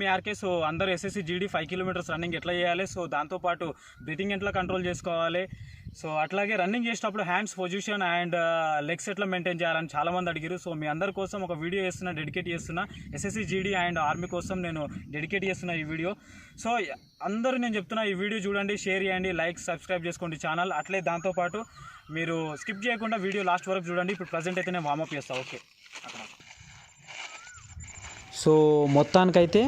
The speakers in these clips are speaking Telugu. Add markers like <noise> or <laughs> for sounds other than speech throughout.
మీ ఆర్కే సో అందరూ SSC GD five kilometres running ఎట్లా చేయాలి? సో దాంతోపాటు బ్రీతింగ్ ఎట్లా కంట్రోల్ చేసుకోవాలి? సో అట్లాగే రన్నింగ్ చేసేటప్పుడు హ్యాండ్స్ పొజిషన్ అండ్ లెగ్స్ ఎట్లా మెయింటైన్ చేయాలని చాలామంది అడిగారు సో మీ అందరి కోసం ఒక వీడియో చేస్తున్నా డెడికేట్ చేస్తున్నా. ఎస్ఎస్సి జీడీ అండ్ ఆర్మీ కోసం నేను డెడికేట్ చేస్తున్నా ఈ వీడియో సో అందరూ నేను చెప్తున్నా ఈ వీడియో చూడండి షేర్ చేయండి లైక్ సబ్స్క్రైబ్ చేసుకోండి ఛానల్ అట్లే దాంతోపాటు మీరు స్కిప్ చేయకుండా వీడియో లాస్ట్ వరకు చూడండి. ఇప్పుడు ప్రజెంట్ అయితే నేను వామప్ చేస్తాను ఓకే సో మొత్తానికైతే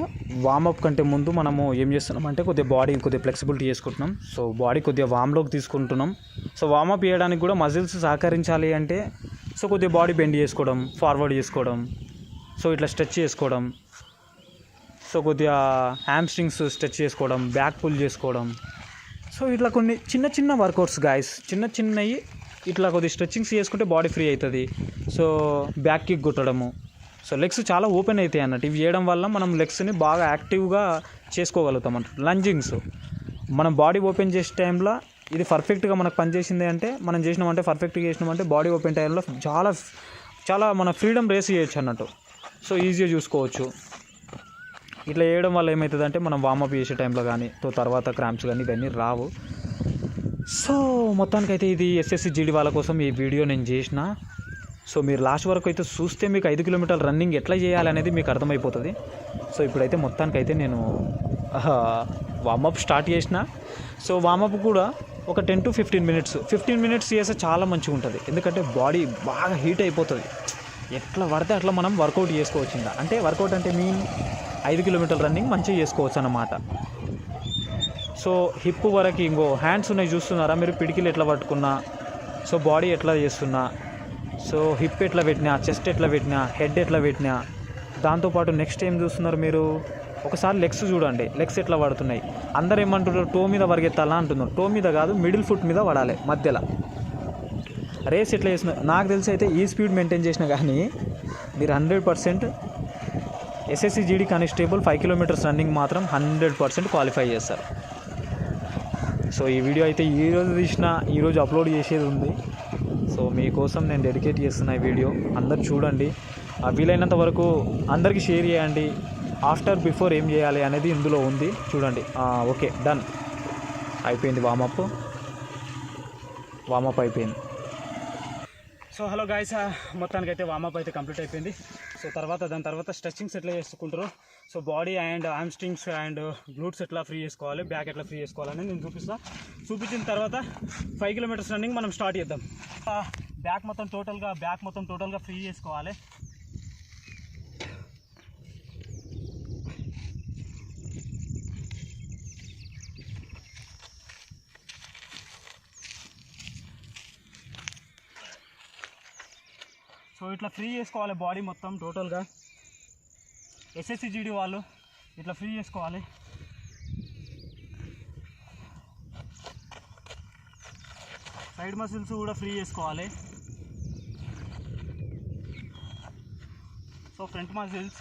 వామప్ కంటే ముందు మనము ఏం చేస్తున్నాం అంటే కొద్దిగా బాడీ కొద్దిగా ఫ్లెక్సిబిలిటీ చేసుకుంటున్నాం. సో బాడీ కొద్దిగా వామ్లోకి తీసుకుంటున్నాం. సో వామప్ చేయడానికి కూడా మజిల్స్ సహకరించాలి అంటే సో కొద్దిగా బాడీ బెండ్ చేసుకోవడం ఫార్వర్డ్ చేసుకోవడం సో ఇట్లా స్ట్రెచ్ చేసుకోవడం సో కొద్దిగా హ్యామ్స్ట్రింగ్స్ స్ట్రెచ్ చేసుకోవడం బ్యాక్ పుల్ చేసుకోవడం. సో ఇట్లా కొన్ని చిన్న చిన్న వర్కౌట్స్ గాయస్ చిన్న చిన్నవి ఇట్లా కొద్ది స్ట్రెచ్చింగ్స్ చేసుకుంటే బాడీ ఫ్రీ అవుతుంది. సో బ్యాక్ కిక్ కొట్టడము సో లెగ్స్ చాలా ఓపెన్ అవుతాయి అన్నట్టు. ఇవి చేయడం వల్ల మనం లెగ్స్ని బాగా యాక్టివ్గా చేసుకోగలుగుతాం అన్నట్టు. లంజింగ్స్ మనం బాడీ ఓపెన్ చేసే టైంలో ఇది పర్ఫెక్ట్గా మనకు పనిచేసింది అంటే మనం చేసినామంటే పర్ఫెక్ట్గా చేసినామంటే బాడీ ఓపెన్ టైంలో చాలా చాలా మన ఫ్రీడమ్ రేస్ చేయొచ్చు అన్నట్టు. సో ఈజీగా చూసుకోవచ్చు. ఇట్లా చేయడం వల్ల ఏమవుతుందంటే మనం వామప్ చేసే టైంలో కానీ తో తర్వాత క్రాంప్స్ కానీ ఇవన్నీ రావు. సో మొత్తానికైతే ఇది ఎస్ఎస్సి జీడి వాళ్ళ కోసం ఈ వీడియో నేను చేసిన. సో మీరు లాస్ట్ వరకు అయితే చూస్తే మీకు ఐదు కిలోమీటర్ల రన్నింగ్ ఎట్లా చేయాలనేది మీకు అర్థమైపోతుంది. సో ఇప్పుడైతే మొత్తానికైతే నేను వామప్ స్టార్ట్ చేసిన. సో వామప్ కూడా ఒక ten to fifteen minutes fifteen minutes చేస్తే చాలా మంచిగా ఉంటుంది. ఎందుకంటే బాడీ బాగా హీట్ అయిపోతుంది. ఎట్లా పడితే అట్లా మనం వర్కౌట్ చేసుకోవచ్చు ఇంకా అంటే వర్కౌట్ అంటే మీన్ ఐదు కిలోమీటర్ల రన్నింగ్ మంచిగా చేసుకోవచ్చు అన్నమాట. సో హిప్ వరకు ఇంకో హ్యాండ్స్ ఉన్నాయి చూస్తున్నారా? మీరు పిడికిలు ఎట్లా పట్టుకున్నా? సో బాడీ ఎట్లా చేస్తున్నా? సో హిప్ ఎట్లా పెట్టినా చెస్ట్ ఎట్లా పెట్టినా హెడ్ ఎట్లా పెట్టినా దాంతోపాటు నెక్స్ట్ ఏం చూస్తున్నారు మీరు? ఒకసారి లెగ్స్ చూడండి. లెగ్స్ ఎట్లా పడుతున్నాయి? అందరు ఏమంటున్నారు? టో మీద పరిగెత్తాలా అంటున్నారు. టో మీద కాదు మిడిల్ ఫుట్ మీద పడాలి మధ్యలో. రేస్ ఎట్లా చేసిన నాకు తెలిసి అయితే ఈ స్పీడ్ మెయింటైన్ చేసిన కానీ మీరు hundred percent SSC GD constable five kilometres running మాత్రం హండ్రెడ్ పర్సెంట్ క్వాలిఫై చేస్తారు. సో ఈ వీడియో అయితే ఈరోజు తీసిన ఈరోజు అప్లోడ్ చేసేది ఉంది. సో మీకోసం నేను డెడికేట్ చేస్తున్న ఈ వీడియో. అందరు చూడండి. వీలైనంత వరకు అందరికీ షేర్ చేయండి. ఆఫ్టర్ బిఫోర్ ఏం చేయాలి అనేది ఇందులో ఉంది. చూడండి. Okay done. అయిపోయింది వామప్ వామప్ అయిపోయింది. సో హలో గాయస్ మొత్తానికి అయితే వామప్ అయితే కంప్లీట్ అయిపోయింది. సో తర్వాత దాని తర్వాత స్ట్రెచ్చింగ్స్ ఎట్లా చేసుకుంటారు? So body and hamstrings and glutes ఎట్లా ఫ్రీ చేసుకోవాలి? బ్యాక్ ఎట్లా ఫ్రీ చేసుకోవాలని నేను చూపిస్తా. చూపించిన తర్వాత ఫైవ్ కిలోమీటర్స్ రన్నింగ్ మనం స్టార్ట్ చేద్దాం. బ్యాక్ మొత్తం టోటల్గా బ్యాక్ మొత్తం టోటల్గా ఫ్రీ చేసుకోవాలి. సో ఇట్లా ఫ్రీ చేసుకోవాలి బాడీ మొత్తం టోటల్గా ఎస్ఎస్సి జీడీ వాళ్ళు ఇట్లా ఫ్రీ చేసుకోవాలి. సైడ్ మసిల్స్ కూడా ఫ్రీ చేసుకోవాలి. సో ఫ్రంట్ మసిల్స్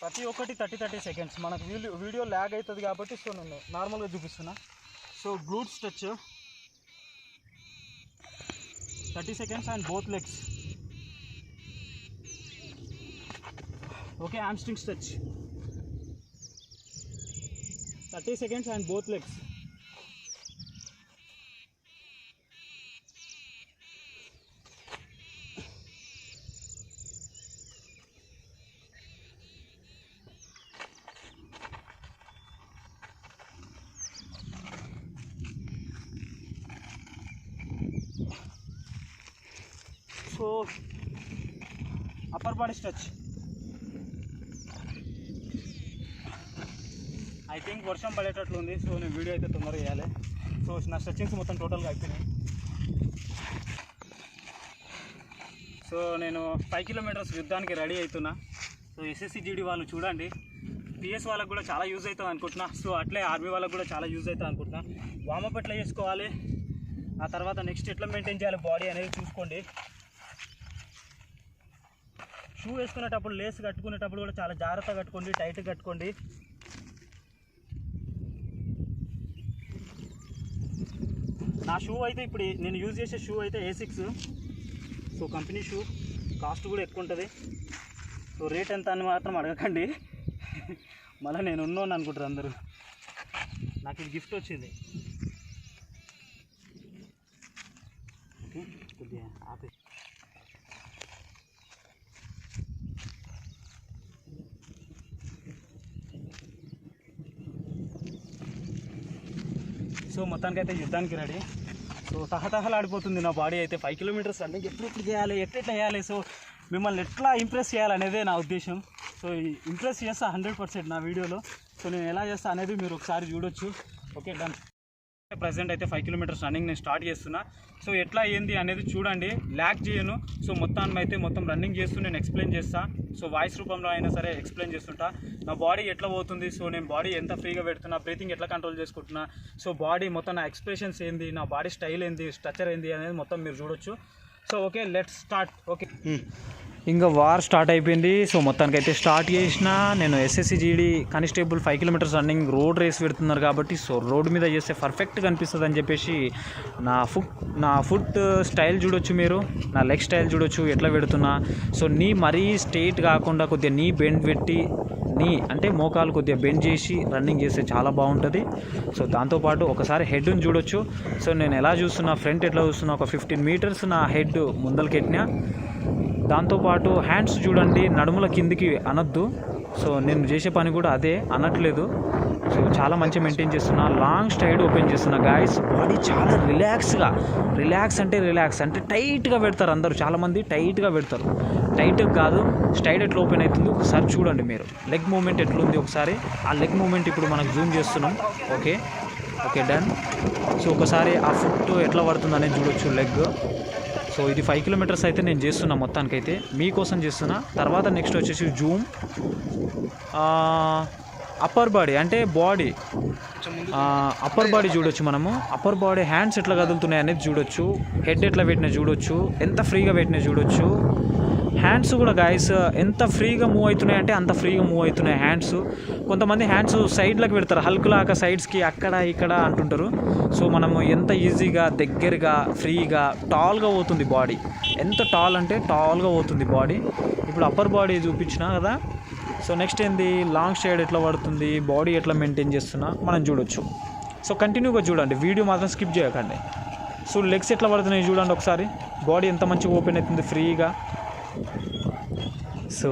ప్రతి ఒక్కటి థర్టీ థర్టీ సెకండ్స్ మనకు వీడియో వీడియో ల్యాగ్ అవుతుంది కాబట్టి సో నేను నార్మల్గా చూపిస్తున్నా. So glute stretcher. 30 seconds and both legs. Okay, hamstring stretch. 30 seconds and both legs. So upper body stretch I think వర్షం పడేటట్లు ఉంది సో నేను వీడియో అయితే తొందరగా వేయాలి. సో నా స్ట్రెచ్చింగ్స్ మొత్తం టోటల్గా అయిపోయినాయి. సో నేను ఫైవ్ కిలోమీటర్స్ యుద్ధానికి రెడీ అవుతున్నా సో ఎస్ఎస్సి జీడీ వాళ్ళు చూడండి. పిఎస్ వాళ్ళకి కూడా చాలా యూజ్ అవుతుంది అనుకుంటున్నా. సో అట్లే ఆర్మీ వాళ్ళకి కూడా చాలా యూజ్ అవుతుంది అనుకుంటున్నా. వామప్ ఎట్లా చేసుకోవాలి? ఆ తర్వాత నెక్స్ట్ ఎట్లా మెయింటైన్ చేయాలి? బాడీ అనేది చూసుకోండి. షూ వేసుకునేటప్పుడు లేస్ కట్టుకునేటప్పుడు కూడా చాలా జాగ్రత్తగా కట్టుకోండి టైట్ కట్టుకోండి. నా షూ అయితే ఇప్పుడు నేను యూజ్ చేసే షూ అయితే Asics so company shoe. Cost కూడా ఎక్కువ ఉంటుంది. సో రేట్ ఎంత అని మాత్రం అడగకండి. మళ్ళీ నేను ఉన్నాను అనుకుంటారు అందరూ. నాకు ఇది గిఫ్ట్ వచ్చింది. ఓకే కొద్దిగా ఆపే సో మొత్తానికి అయితే యుద్ధానికి రెడీ సో తహతహలాడిపోతుంది నా బాడీ అయితే. ఫైవ్ కిలోమీటర్స్ రన్నింగ్ ఎప్పుడు చేయాలి ఎట్లా చేయాలి? సో మిమ్మల్ని ఎట్లా ఇంప్రెస్ చేయాలనేదే నా ఉద్దేశం. సో ఇంప్రెస్ చేస్తా హండ్రెడ్ పర్సెంట్ నా వీడియోలో. సో నేను ఎలా చేస్తా అనేది మీరు ఒకసారి చూడొచ్చు. ఓకే డన్ ప్రజెంట్ అయితే ఫైవ్ కిలోమీటర్స్ రన్నింగ్ నేను స్టార్ట్ చేస్తున్నా. సో ఎట్లా ఏంది అనేది చూడండి. ల్యాక్ చేయను. సో మొత్తాన్ని అయితే మొత్తం రన్నింగ్ చేస్తూ నేను ఎక్స్ప్లెయిన్ చేస్తాను సో వాయిస్ రూపంలో అయినా సరే ఎక్స్ప్లెయిన్ చేస్తుంటా. నా బాడీ ఎట్లా పోతుంది? సో నేను బాడీ ఎంత ఫ్రీగా పెడుతున్నా? బ్రీతింగ్ ఎట్లా కంట్రోల్ చేసుకుంటున్నా? సో బాడీ మొత్తం నా ఎక్స్ప్రెషన్స్ ఏంది? నా బాడీ స్టైల్ ఏంది? స్ట్రక్చర్ ఏంది? అనేది మొత్తం మీరు చూడొచ్చు. So okay let start okay ఇంకా వార్ స్టార్ట్ అయిపోయింది. సో మొత్తానికి అయితే స్టార్ట్ చేసిన నేను SSC GD constable five kilometres running road race పెడుతున్నారు కాబట్టి సో రోడ్ మీద చేస్తే పర్ఫెక్ట్గా అనిపిస్తుంది అని చెప్పేసి నా ఫుట్ నా ఫుట్ స్టైల్ చూడొచ్చు మీరు నా లెగ్ స్టైల్ చూడొచ్చు ఎట్లా పెడుతున్నా. సో నీ మరీ స్ట్రైట్ కాకుండా కొద్దిగా నీ బెండ్ పెట్టి నీ అంటే మోకాలు కొద్దిగా బెండ్ చేసి రన్నింగ్ చేస్తే చాలా బాగుంటుంది. సో దాంతోపాటు ఒకసారి హెడ్ని చూడొచ్చు. సో నేను ఎలా చూస్తున్నా ఫ్రంట్ ఎట్లా చూస్తున్నా ఒక ఫిఫ్టీన్ మీటర్స్ నా హెడ్ ముందలకెట్టినా దాంతోపాటు హ్యాండ్స్ చూడండి నడుముల కిందికి అనొద్దు. సో నేను చేసే పని కూడా అదే అనట్లేదు. సో చాలా మంచిగా మెయింటైన్ చేస్తున్నా. లాంగ్ స్టైడ్ ఓపెన్ చేస్తున్నా గాయస్ బాడీ చాలా రిలాక్స్గా రిలాక్స్ అంటే రిలాక్స్ అంటే టైట్గా పెడతారు అందరూ. చాలామంది టైట్గా పెడతారు. టైట్ కాదు. స్టైడ్ ఎట్లా ఓపెన్ అవుతుంది? ఒకసారి చూడండి మీరు. లెగ్ మూమెంట్ ఎట్లుంది ఒకసారి? ఆ లెగ్ మూమెంట్ ఇప్పుడు మనకు జూమ్ చేస్తున్నాం. ఓకే ఓకే డన్ సో ఒకసారి ఆ ఫుట్ ఎట్లా పడుతుంది అనేది చూడొచ్చు లెగ్ సో ఇది ఫైవ్ కిలోమీటర్స్ అయితే నేను చేస్తున్నా మొత్తానికైతే. మీకోసం చేస్తున్నా. తర్వాత నెక్స్ట్ వచ్చేసి జూమ్. అప్పర్ బాడీ అంటే బాడీ అప్పర్ బాడీ చూడొచ్చు మనము. అప్పర్ బాడీ హ్యాండ్స్ ఎట్లా కదులుతున్నాయి అనేది చూడొచ్చు. హెడ్ ఎట్లా పెట్టినా చూడొచ్చు. ఎంత ఫ్రీగా పెట్టినా చూడొచ్చు. హ్యాండ్స్ కూడా గాయస్ ఎంత ఫ్రీగా మూవ్ అవుతున్నాయి అంటే అంత ఫ్రీగా మూవ్ అవుతున్నాయి హ్యాండ్స్. కొంతమంది హ్యాండ్స్ సైడ్లకు పెడతారు హల్కులాగా సైడ్స్కి అక్కడ ఇక్కడ అంటుంటారు. సో మనము ఎంత ఈజీగా దగ్గరగా ఫ్రీగా టాల్గా పోతుంది బాడీ ఎంత టాల్ అంటే టాల్గా పోతుంది బాడీ ఇప్పుడు అప్పర్ బాడీ చూపించిన కదా. సో నెక్స్ట్ ఏంది? లాంగ్ షేడ్ ఎట్లా పడుతుంది? బాడీ ఎట్లా మెయింటైన్ చేస్తున్నా? మనం చూడొచ్చు. సో కంటిన్యూగా చూడండి. వీడియో మాత్రం స్కిప్ చేయకండి. సో లెగ్స్ ఎట్లా పడుతున్నాయి చూడండి ఒకసారి. బాడీ ఎంత మంచిగా ఓపెన్ అవుతుంది? ఫ్రీగా సో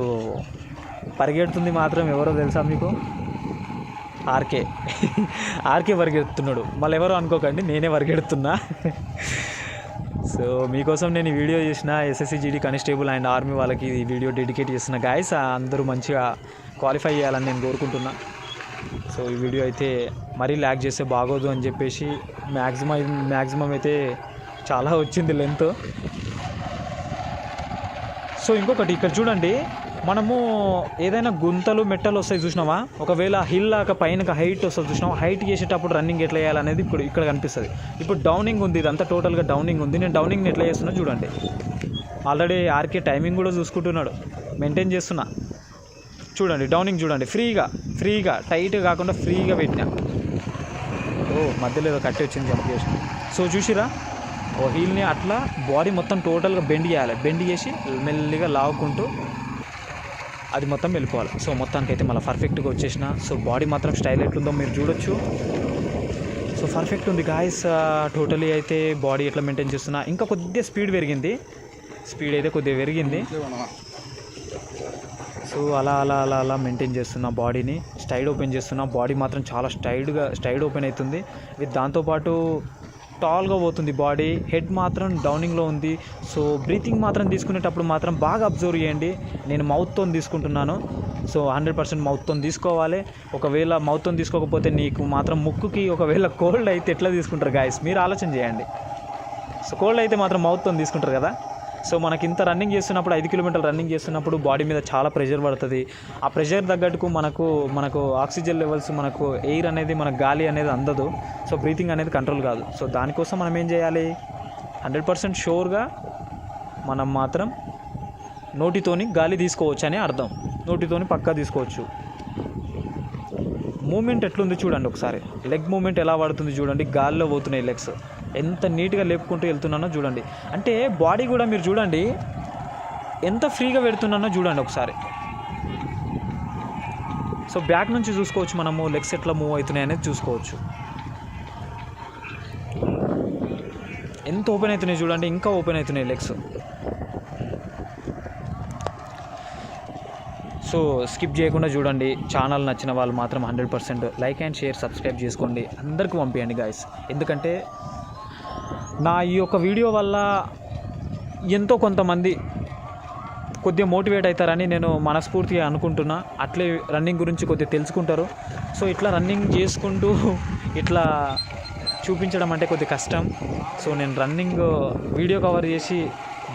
పరిగెడుతుంది మాత్రం ఎవరో తెలుసా మీకు? ఆర్కే. ఆర్కే పరిగెడుతున్నాడు. మళ్ళీ ఎవరో అనుకోకండి నేనే పరిగెడుతున్నా. సో మీకోసం నేను ఈ వీడియో చేసిన SSC GD constable and army వాళ్ళకి ఈ వీడియో డెడికేట్ చేసిన గాయస్ అందరూ మంచిగా క్వాలిఫై చేయాలని నేను కోరుకుంటున్నా. సో ఈ వీడియో అయితే మరీ ల్యాక్ చేస్తే బాగోదు అని చెప్పేసి మ్యాక్సిమం మ్యాక్సిమం అయితే చాలా వచ్చింది లెంత్ సో ఇంకొకటి ఇక్కడ చూడండి మనము ఏదైనా గుంతలు మెట్టలు వస్తాయి చూసినావా? ఒకవేళ హిల్ లాగా పైన హైట్ వస్తుంది చూసినావా? హైట్ చేసేటప్పుడు రన్నింగ్ ఎట్లా చేయాలనేది ఇప్పుడు ఇక్కడ కనిపిస్తుంది. ఇప్పుడు డౌనింగ్ ఉంది ఇదంతా టోటల్గా డౌనింగ్ ఉంది. నేను డౌనింగ్ ఎట్లా చేస్తున్నా చూడండి. ఆల్రెడీ ఆర్కే టైమింగ్ కూడా చూసుకుంటున్నాడు. మెయింటైన్ చేస్తున్నా. చూడండి డౌనింగ్ చూడండి. ఫ్రీగా ఫ్రీగా టైట్ కాకుండా ఫ్రీగా పెట్టినా. ఓ మధ్యలో ఏదో కట్టి వచ్చింది జంప్ చేసి సో చూసిరా? హీల్ని అట్లా బాడీ మొత్తం టోటల్గా బెండ్ చేయాలి. బెండ్ చేసి మెల్లిగా లావుకుంటూ అది మొత్తం వెళ్ళిపోవాలి. సో మొత్తానికి అయితే మళ్ళీ పర్ఫెక్ట్గా వచ్చేసిన. సో బాడీ మాత్రం స్టైల్ ఎట్లుందో మీరు చూడొచ్చు. సో పర్ఫెక్ట్ ఉంది గాయస్ టోటలీ అయితే బాడీ ఎట్లా మెయింటైన్ చేస్తున్నా. ఇంకా కొద్దిగా స్పీడ్ పెరిగింది. స్పీడ్ అయితే కొద్దిగా పెరిగింది. సో అలా అలా అలా అలా మెయింటైన్ చేస్తున్నా బాడీని. స్టైడ్ ఓపెన్ చేస్తున్నా. బాడీ మాత్రం చాలా స్టైడ్గా స్టైడ్ ఓపెన్ అవుతుంది. విత్ దాంతోపాటు టాల్గా పోతుంది బాడీ హెడ్ మాత్రం డౌనింగ్లో ఉంది. సో బ్రీతింగ్ మాత్రం తీసుకునేటప్పుడు మాత్రం బాగా అబ్జర్వ్ చేయండి. నేను మౌత్తో తీసుకుంటున్నాను. సో హండ్రెడ్ పర్సెంట్ మౌత్తో తీసుకోవాలి. ఒకవేళ మౌత్తో తీసుకోకపోతే నీకు మాత్రం ముక్కుకి ఒకవేళ కోల్డ్ అయితే ఎట్లా తీసుకుంటారు గాయస్ మీరు ఆలోచన చేయండి. సో కోల్డ్ అయితే మాత్రం మౌత్తో తీసుకుంటారు కదా? సో మనకి ఇంత రన్నింగ్ చేస్తున్నప్పుడు ఐదు కిలోమీటర్లు రన్నింగ్ చేస్తున్నప్పుడు బాడీ మీద చాలా ప్రెషర్ పడుతుంది. ఆ ప్రెషర్ తగ్గట్టుకు మనకు మనకు ఆక్సిజన్ లెవెల్స్ మనకు ఎయిర్ అనేది మన గాలి అనేది అందదు. సో బ్రీతింగ్ అనేది కంట్రోల్ కాదు. సో దానికోసం మనం ఏం చేయాలి? హండ్రెడ్ పర్సెంట్ షూర్గా మనం మాత్రం నోటితోని గాలి తీసుకోవచ్చు అని అర్థం. నోటితోని పక్కా తీసుకోవచ్చు. మూమెంట్ ఎట్లుంది చూడండి ఒకసారి. లెగ్ మూమెంట్ ఎలా పడుతుంది చూడండి. గాలిలో పోతున్నాయి లెగ్స్ ఎంత నీట్గా లేపుకుంటూ వెళ్తున్నానో చూడండి. అంటే బాడీ కూడా మీరు చూడండి ఎంత ఫ్రీగా పెడుతున్నానో చూడండి ఒకసారి. సో బ్యాక్ నుంచి చూసుకోవచ్చు మనము లెగ్స్ ఎట్లా మూవ్ అవుతున్నాయి అనేది చూసుకోవచ్చు. ఎంత ఓపెన్ అవుతున్నాయి చూడండి ఇంకా ఓపెన్ అవుతున్నాయి లెగ్స్. సో స్కిప్ చేయకుండా చూడండి ఛానల్ నచ్చిన వాళ్ళు మాత్రం hundred percent like and share subscribe చేసుకోండి. అందరికీ పంపించండి గాయస్ ఎందుకంటే నా ఈ యొక్క వీడియో వల్ల ఎంతో కొంతమంది కొద్దిగా మోటివేట్ అవుతారని నేను మనస్ఫూర్తిగా అనుకుంటున్నా. అట్లే రన్నింగ్ గురించి కొద్దిగా తెలుసుకుంటారు. సో ఇట్లా రన్నింగ్ చేసుకుంటూ ఇట్లా చూపించడం అంటే కొద్దిగా కష్టం. సో నేను రన్నింగ్ వీడియో కవర్ చేసి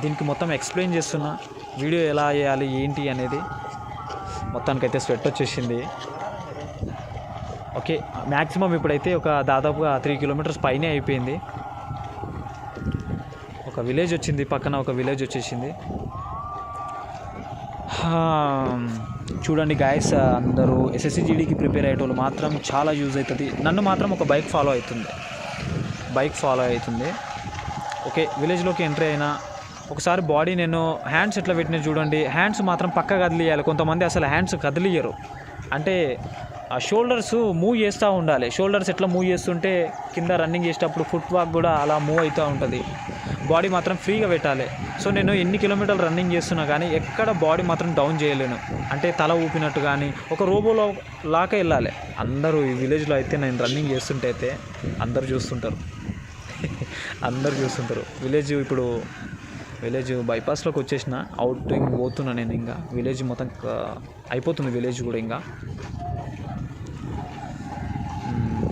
దీనికి మొత్తం ఎక్స్ప్లెయిన్ చేస్తున్నా. వీడియో ఎలా చేయాలి ఏంటి అనేది. మొత్తానికైతే స్వెట్ వచ్చేసింది. ఓకే మ్యాక్సిమం ఇప్పుడైతే ఒక దాదాపుగా త్రీ కిలోమీటర్స్ పైనే అయిపోయింది. ఒక విలేజ్ వచ్చింది పక్కన ఒక విలేజ్ వచ్చేసింది. చూడండి గాయస్ అందరూ ఎస్ఎస్సిజీడీకి ప్రిపేర్ అయ్యేటోళ్ళు మాత్రం చాలా యూజ్ అవుతుంది. నన్ను మాత్రం ఒక బైక్ ఫాలో అవుతుంది. బైక్ ఫాలో అవుతుంది. ఓకే విలేజ్లోకి ఎంట్రీ అయినా ఒకసారి బాడీ నేను హ్యాండ్స్ ఎట్లా పెట్టినా చూడండి హ్యాండ్స్ మాత్రం పక్క కదిలియాలి. కొంతమంది అసలు హ్యాండ్స్ కదిలియరు. అంటే ఆ షోల్డర్స్ మూవ్ చేస్తూ ఉండాలి. షోల్డర్స్ ఎట్లా మూవ్ చేస్తుంటే కింద రన్నింగ్ చేసేటప్పుడు ఫుట్ వాక్ కూడా అలా మూవ్ అవుతూ ఉంటుంది. బాడీ మాత్రం ఫ్రీగా పెట్టాలి. సో నేను ఎన్ని కిలోమీటర్లు రన్నింగ్ చేస్తున్నా కానీ ఎక్కడ బాడీ మాత్రం డౌన్ చేయలేను. అంటే తల ఊపినట్టు కానీ ఒక రోబోలో లాగా వెళ్ళాలి. అందరూ ఈ విలేజ్లో అయితే నేను రన్నింగ్ చేస్తుంటే అయితే అందరూ చూస్తుంటారు. <laughs> అందరు చూస్తుంటారు. విలేజ్ ఇప్పుడు విలేజ్ బైపాస్లోకి వచ్చేసిన అవుటింగ్ పోతున్నా నేను ఇంకా. విలేజ్ మొత్తం అయిపోతుంది విలేజ్ కూడా ఇంకా.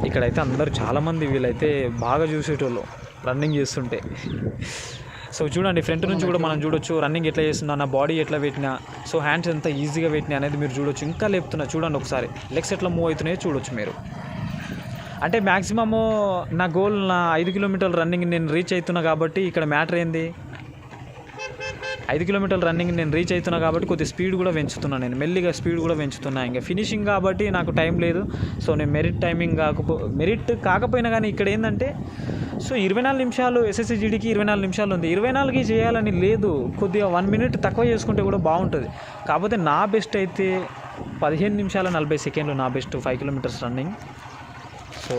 ఇక్కడైతే అందరూ చాలామంది వీళ్ళైతే బాగా చూసేటోళ్ళు రన్నింగ్ చేస్తుంటే. సో చూడండి ఫ్రంట్ నుంచి కూడా మనం చూడొచ్చు రన్నింగ్ ఎట్లా చేస్తున్నా నా బాడీ ఎట్లా పెట్టినా సో హ్యాండ్స్ ఎంత ఈజీగా పెట్టినా అనేది మీరు చూడొచ్చు. ఇంకా లేపుతున్నా చూడండి ఒకసారి. లెగ్స్ ఎట్లా మూవ్ అవుతున్నాయో చూడొచ్చు మీరు. అంటే మ్యాక్సిమము నా గోల్ నా ఐదు కిలోమీటర్ల రన్నింగ్ నేను రీచ్ అవుతున్నా కాబట్టి ఇక్కడ మ్యాటర్ ఏంది? ఐదు కిలోమీటర్ల రన్నింగ్ నేను రీచ్ అవుతున్నా కాబట్టి కొద్దిగా స్పీడ్ కూడా పెంచుతున్నాను నేను. మెల్లిగా స్పీడ్ కూడా పెంచుతున్నా. ఇంకా ఫినిషింగ్ కాబట్టి నాకు టైం లేదు. సో నేను మెరిట్ టైమింగ్ కాకపో మెరిట్ కాకపోయినా కానీ ఇక్కడ ఏంటంటే సో ఇరవై నాలుగు నిమిషాలు ఎస్ఎస్సిజిడికి ఇరవై నాలుగు నిమిషాలు ఉంది. ఇరవై నాలుగు చేయాలని లేదు. కొద్దిగా వన్ మినిట్ తక్కువ చేసుకుంటే కూడా బాగుంటుంది. కాకపోతే నా బెస్ట్ అయితే పదిహేను నిమిషాల నలభై సెకండ్లు నా best five kilometres running so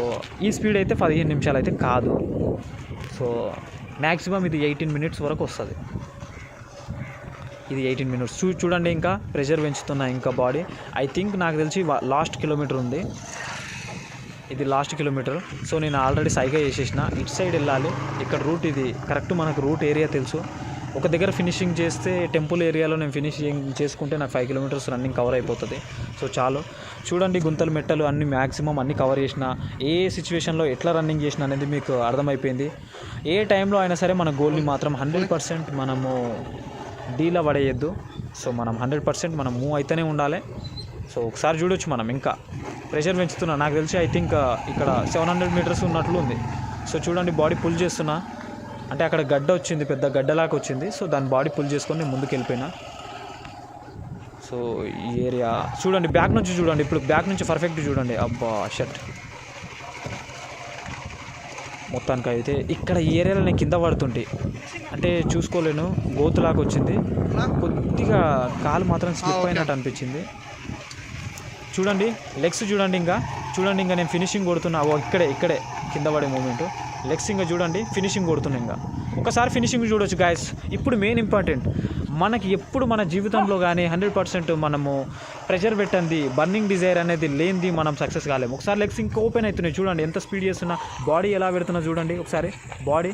ఈ స్పీడ్ అయితే పదిహేను నిమిషాలు అయితే కాదు. సో మ్యాక్సిమం ఇది ఎయిటీన్ మినిట్స్ వరకు వస్తుంది. ఇది ఎయిటీన్ మినిట్స్. చూ చూడండి ఇంకా ప్రెషర్ పెంచుతున్నా ఇంకా బాడీ. ఐ థింక్ నాకు తెలిసి లాస్ట్ కిలోమీటర్ ఉంది. ఇది లాస్ట్ కిలోమీటర్. సో నేను ఆల్రెడీ సైగా చేసేసిన ఇటు సైడ్ వెళ్ళాలి. ఇక్కడ రూట్ ఇది. కరెక్ట్ మనకు రూట్ ఏరియా తెలుసు. ఒక దగ్గర ఫినిషింగ్ చేస్తే టెంపుల్ ఏరియాలో నేను ఫినిషింగ్ చేసుకుంటే నాకు ఫైవ్ కిలోమీటర్స్ రన్నింగ్ కవర్ అయిపోతుంది. సో చాలు. చూడండి గుంతలు మెట్టలు అన్ని మ్యాక్సిమం అన్ని కవర్ చేసిన. ఏ సిచ్యువేషన్లో ఎట్లా రన్నింగ్ చేసిన అనేది మీకు అర్థమైపోయింది. ఏ టైంలో అయినా సరే మన గోల్ని మాత్రం హండ్రెడ్ పర్సెంట్ మనము డీలా పడేయద్దు. సో మనం హండ్రెడ్ పర్సెంట్ మనం మూవ్ అయితేనే ఉండాలి. సో ఒకసారి చూడొచ్చు మనం ఇంకా. ప్రెషర్ పెంచుతున్నా. నాకు తెలిసి ఐ థింక్ uh, ఇక్కడ సెవెన్ హండ్రెడ్ మీటర్స్ ఉన్నట్లు ఉంది. సో చూడండి బాడీ పుల్ చేస్తున్నా. అంటే అక్కడ గడ్డ వచ్చింది పెద్ద గడ్డలాగా వచ్చింది. సో దాని బాడీ పుల్ చేసుకొని నేను ముందుకు వెళ్ళిపోయినా. సో ఈ ఏరియా చూడండి బ్యాక్ నుంచి చూడండి. ఇప్పుడు బ్యాక్ నుంచి పర్ఫెక్ట్ చూడండి. అబ్బా షర్ట్ మొత్తానికి అయితే ఇక్కడ ఈ ఏరియాలో నేను కింద పడుతుంటే అంటే చూసుకోలేను గోతులాగా వచ్చింది. కొద్దిగా కాలు మాత్రం స్లిప్ అయినట్టు అనిపించింది. చూడండి లెగ్స్ చూడండి ఇంకా. చూడండి ఇంకా నేను ఫినిషింగ్ కొడుతున్నా. ఓ ఇక్కడే ఇక్కడే కింద పడే మూమెంట్ లెగ్స్ ఇంకా చూడండి ఫినిషింగ్ కొడుతున్నా ఇంకా. ఒకసారి ఫినిషింగ్ చూడొచ్చు గాయస్ ఇప్పుడు మెయిన్ ఇంపార్టెంట్ మనకి ఎప్పుడు మన జీవితంలో కానీ హండ్రెడ్ పర్సెంట్ మనము ప్రెషర్ పెట్టండి బర్నింగ్ డిజైర్ అనేది లేనిది మనం సక్సెస్ కాలేము. ఒకసారి లెగ్స్ ఇంకా ఓపెన్ అవుతున్నాయి. చూడండి ఎంత స్పీడ్ చేస్తున్నా. బాడీ ఎలా పెడుతున్నా చూడండి. ఒకసారి బాడీ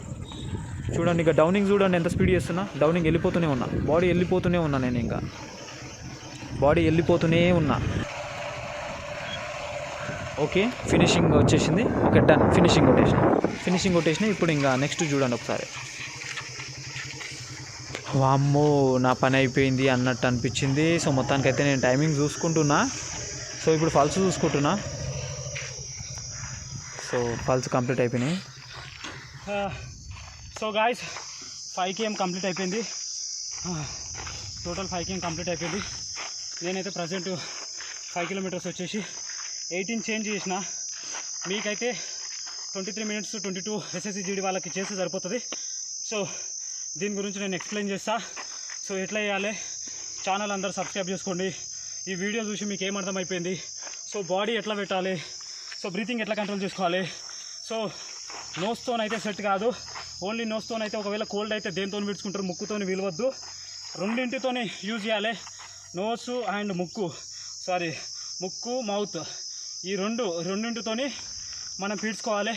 చూడండి ఇంకా డౌనింగ్ చూడండి ఎంత స్పీడ్ చేస్తున్నా. డౌనింగ్ వెళ్ళిపోతూనే ఉన్నా. బాడీ వెళ్ళిపోతూనే ఉన్నా నేను ఇంకా. బాడీ వెళ్ళిపోతూనే ఉన్నా. ఓకే ఫినిషింగ్ వచ్చేసింది. ఓకే డన్ ఫినిషింగ్ కొట్టేసిన ఫినిషింగ్ కొట్టేసిన ఇప్పుడు ఇంకా నెక్స్ట్ చూడండి ఒకసారి. వామ్మో నా పని అయిపోయింది అన్నట్టు అనిపించింది. సో మొత్తానికైతే నేను టైమింగ్ చూసుకుంటున్నా. సో ఇప్పుడు ఫాల్స్ చూసుకుంటున్నా. సో ఫాల్స్ కంప్లీట్ అయిపోయినాయి. Ah. So guys five KM complete అయిపోయింది. టోటల్ ఫైవ్ కేఎం కంప్లీట్ అయిపోయింది. నేనైతే ప్రజెంట్ ఫైవ్ కిలోమీటర్స్ వచ్చేసి ఎయిటీన్ చేంజ్ చేసిన. మీకైతే twenty three minutes twenty two SSC GD వాళ్ళకి చేస్తే సరిపోతుంది. సో దీని గురించి నేను ఎక్స్ప్లెయిన్ చేస్తా. సో ఎట్లా చేయాలి? ఛానల్ అందరు సబ్స్క్రైబ్ చేసుకోండి. ఈ వీడియో చూసి మీకు ఏం సో బాడీ ఎట్లా పెట్టాలి? సో బ్రీతింగ్ ఎట్లా కంట్రోల్ చేసుకోవాలి? సో నోస్తోనైతే సెట్ కాదు. ఓన్లీ నోస్తో అయితే ఒకవేళ కోల్డ్ అయితే దేనితో విడుచుకుంటారు ముక్కుతో వీలవద్దు. రెండింటితోనే యూజ్ చేయాలి. నోసు అండ్ ముక్కు. సారీ ముక్కు మౌత్ ఈ రెండు రెండింటితోని మనం పీడ్చుకోవాలి.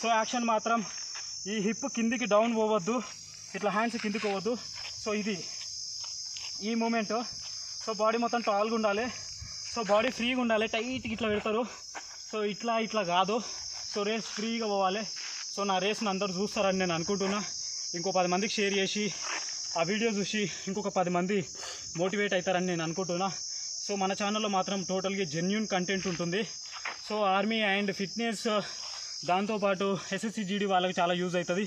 సో యాక్షన్ మాత్రం ఈ హిప్ కిందికి డౌన్ పోవద్దు. ఇట్లా హ్యాండ్స్ కిందికి పోవద్దు. సో ఇది ఈ మూమెంట్ సో బాడీ మొత్తం టాల్గా ఉండాలి. సో బాడీ ఫ్రీగా ఉండాలి. టైట్గా ఇట్లా పెడతారు. సో ఇట్లా ఇట్లా కాదు. సో రేస్ ఫ్రీగా పోవాలి. సో నా రేస్ని అందరూ చూస్తారని నేను అనుకుంటున్నా. ఇంకో పది మందికి షేర్ చేసి ఆ వీడియో చూసి ఇంకొక పది మంది మోటివేట్ అవుతారని నేను అనుకుంటున్నా. సో మన ఛానల్లో మాత్రం టోటల్గా జెన్యున్ కంటెంట్ ఉంటుంది. సో ఆర్మీ అండ్ ఫిట్నెస్ దాంతోపాటు ఎస్ఎస్సి జీడీ వాళ్ళకి చాలా యూజ్ అవుతుంది.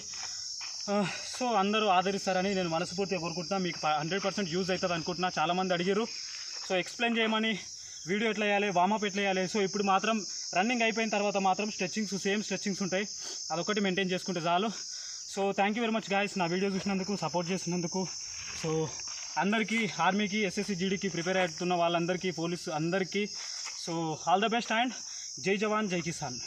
సో అందరూ ఆదరిస్తారని నేను మనస్ఫూర్తిగా కోరుకుంటున్నా. మీకు హండ్రెడ్ పర్సెంట్ యూజ్ అవుతుంది అనుకుంటున్నా. చాలామంది అడిగారు. సో ఎక్స్ప్లెయిన్ చేయమని వీడియో ఎట్లా వేయాలి వామప్ ఎట్లా వేయాలి సో ఇప్పుడు మాత్రం రన్నింగ్ అయిపోయిన తర్వాత మాత్రం స్ట్రెచ్చింగ్స్ సేమ్ స్ట్రెచ్చింగ్స్ ఉంటాయి. అదొకటి మెయింటైన్ చేసుకుంటే చాలు. So thank you very much guys నా వీడియో చూసినందుకు సపోర్ట్ చేసినందుకు. సో అందరికీ ఆర్మీకి ఎస్ఎస్సి జీడీకి ప్రిపేర్ అవుతున్న వాళ్ళందరికీ పోలీసు అందరికీ. So all the best and జై జవాన్ జై కిసాన్.